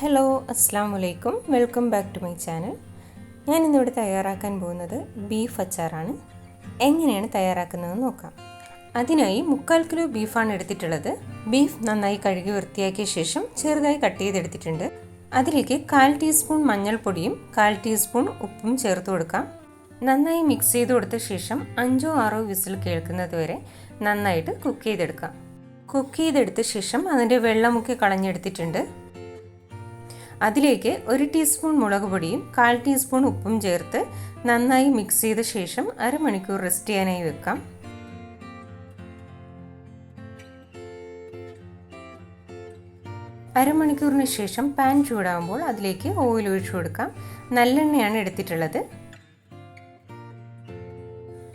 Hello അസ്സാം വലൈക്കും welcome back to my channel ഞാൻ ഇന്നിവിടെ തയ്യാറാക്കാൻ പോകുന്നത് ബീഫ് അച്ചാറാണ്. എങ്ങനെയാണ് തയ്യാറാക്കുന്നതെന്ന് നോക്കാം. അതിനായി മുക്കാൽ കിലോ ബീഫാണ് എടുത്തിട്ടുള്ളത്. ബീഫ് നന്നായി കഴുകി വൃത്തിയാക്കിയ ശേഷം ചെറുതായി കട്ട് ചെയ്തെടുത്തിട്ടുണ്ട്. അതിലേക്ക് കാൽ ടീസ്പൂൺ മഞ്ഞൾപ്പൊടിയും കാൽ ടീസ്പൂൺ ഉപ്പും ചേർത്ത് കൊടുക്കാം. നന്നായി മിക്സ് ചെയ്ത് കൊടുത്ത ശേഷം അഞ്ചോ ആറോ വിസിൽ കേൾക്കുന്നത് വരെ നന്നായിട്ട് കുക്ക് ചെയ്തെടുക്കാം. കുക്ക് ചെയ്തെടുത്ത ശേഷം അതിന്റെ വെള്ളമൊക്കെ കളഞ്ഞെടുത്തിട്ടുണ്ട്. അതിലേക്ക് ഒരു ടീസ്പൂൺ മുളക് പൊടിയും കാൽ ടീസ്പൂൺ ഉപ്പും ചേർത്ത് നന്നായി മിക്സ് ചെയ്ത ശേഷം അരമണിക്കൂർ റെസ്റ്റ് ചെയ്യാനായി വെക്കാം. അരമണിക്കൂറിന് ശേഷം പാൻ ചൂടാകുമ്പോൾ അതിലേക്ക് ഓയിൽ ഒഴിച്ചു കൊടുക്കാം. നല്ലെണ്ണയാണ് എടുത്തിട്ടുള്ളത്.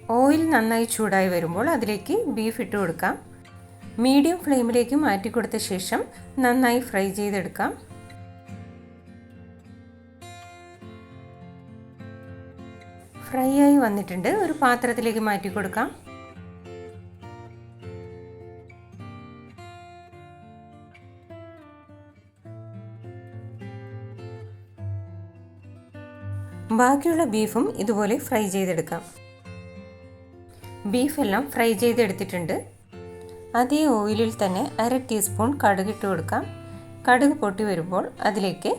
ഓയിൽ നന്നായി ചൂടായി വരുമ്പോൾ അതിലേക്ക് ബീഫ് ഇട്ട് കൊടുക്കാം. മീഡിയം ഫ്ലെയിമിലേക്ക് മാറ്റി കൊടുത്ത ശേഷം നന്നായി ഫ്രൈ ചെയ്തെടുക്കാം. ഫ്രൈ ആയി വന്നിട്ടുണ്ട്. ഒരു പാത്രത്തിലേക്ക് മാറ്റി കൊടുക്കാം. ബാക്കിയുള്ള ബീഫും ഇതുപോലെ ഫ്രൈ ചെയ്തെടുക്കാം. ബീഫെല്ലാം ഫ്രൈ ചെയ്തെടുത്തിട്ടുണ്ട്. അതേ ഓയിലിൽ തന്നെ അര ടീസ്പൂൺ കടുകിട്ട് കൊടുക്കാം. കടുക് പൊട്ടി വരുമ്പോൾ അതിലേക്ക്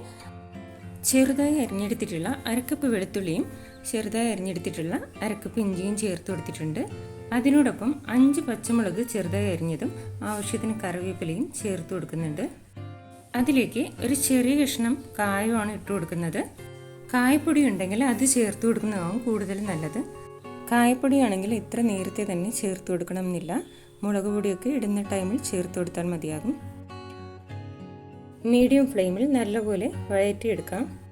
ചെറുതായി അരിഞ്ഞെടുത്തിട്ടുള്ള അരക്കപ്പ് വെളുത്തുള്ളിയും ചെറുതായി അരിഞ്ഞെടുത്തിട്ടുള്ള അരക്കപ്പ് ഇഞ്ചിയും ചേർത്ത് കൊടുത്തിട്ടുണ്ട്. അതിനോടൊപ്പം അഞ്ച് പച്ചമുളക് ചെറുതായി അരിഞ്ഞതും ആവശ്യത്തിന് കറിവേപ്പിലയും ചേർത്ത് കൊടുക്കുന്നുണ്ട്. അതിലേക്ക് ഒരു ചെറിയ കഷ്ണം കായമാണ് ഇട്ട് കൊടുക്കുന്നത്. കായപ്പൊടി ഉണ്ടെങ്കിൽ അത് ചേർത്ത് കൊടുക്കുന്നതാവും കൂടുതൽ നല്ലത്. കായപ്പൊടി ആണെങ്കിൽ ഇത്ര നേരത്തെ തന്നെ ചേർത്ത് കൊടുക്കണം എന്നില്ല മുളക് പൊടിയൊക്കെ ഇടുന്ന ടൈമിൽ ചേർത്ത് കൊടുത്താൽ മതിയാകും. മീഡിയം ഫ്ലെയിമിൽ നല്ലപോലെ വഴറ്റിയെടുക്കാം.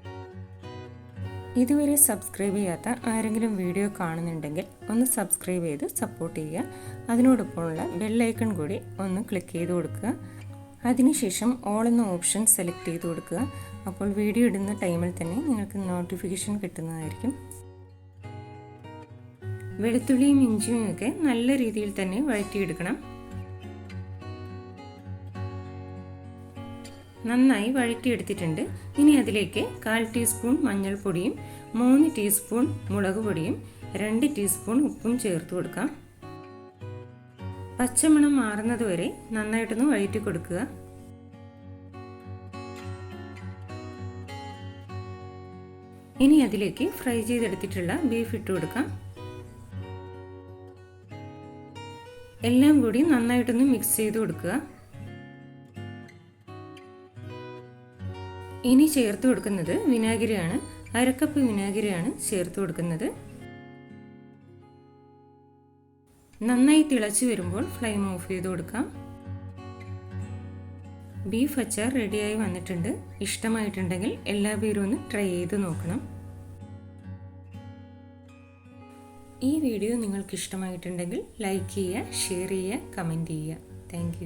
ഇതുവരെ സബ്സ്ക്രൈബ് ചെയ്യാത്ത ആരെങ്കിലും വീഡിയോ കാണുന്നുണ്ടെങ്കിൽ ഒന്ന് സബ്സ്ക്രൈബ് ചെയ്ത് സപ്പോർട്ട് ചെയ്യുക. അതിനോടൊപ്പമുള്ള ബെല്ലൈക്കൺ കൂടി ഒന്ന് ക്ലിക്ക് ചെയ്ത് കൊടുക്കുക. അതിനുശേഷം ഓൾ എന്ന ഓപ്ഷൻ സെലക്ട് ചെയ്ത് കൊടുക്കുക. അപ്പോൾ വീഡിയോ ഇടുന്ന ടൈമിൽ തന്നെ നിങ്ങൾക്ക് നോട്ടിഫിക്കേഷൻ കിട്ടുന്നതായിരിക്കും. വെളുത്തുള്ളിയും ഇഞ്ചിയും ഒക്കെ നല്ല രീതിയിൽ തന്നെ വഴറ്റിയെടുക്കണം. നന്നായി വഴറ്റിയെടുത്തിട്ടുണ്ട്. ഇനി അതിലേക്ക് കാൽ ടീസ്പൂൺ മഞ്ഞൾപ്പൊടിയും മൂന്ന് ടീസ്പൂൺ മുളക് പൊടിയും രണ്ട് ടീസ്പൂൺ ഉപ്പും ചേർത്ത് കൊടുക്കാം. പച്ചമണം മാറുന്നത് വരെ നന്നായിട്ടൊന്ന് വഴറ്റി കൊടുക്കുക. ഇനി അതിലേക്ക് ഫ്രൈ ചെയ്തെടുത്തിട്ടുള്ള ബീഫ് ഇട്ട് കൊടുക്കാം. എല്ലാം കൂടി നന്നായിട്ടൊന്ന് മിക്സ് ചെയ്ത് കൊടുക്കുക. ഇനി ചേർത്ത് കൊടുക്കുന്നത് വിനാഗിരിയാണ്. അരക്കപ്പ് വിനാഗിരിയാണ് ചേർത്ത് കൊടുക്കുന്നത്. നന്നായി തിളച്ച് വരുമ്പോൾ ഫ്ലെയിം ഓഫ് ചെയ്ത് കൊടുക്കാം. ബീഫ് അച്ചാർ റെഡിയായി വന്നിട്ടുണ്ട്. ഇഷ്ടമായിട്ടുണ്ടെങ്കിൽ എല്ലാ പേരും ഒന്ന് ട്രൈ ചെയ്ത് നോക്കണം. ഈ വീഡിയോ നിങ്ങൾക്ക് ഇഷ്ടമായിട്ടുണ്ടെങ്കിൽ ലൈക്ക് ചെയ്യുക ഷെയർ ചെയ്യുക കമന്റ് ചെയ്യുക. താങ്ക്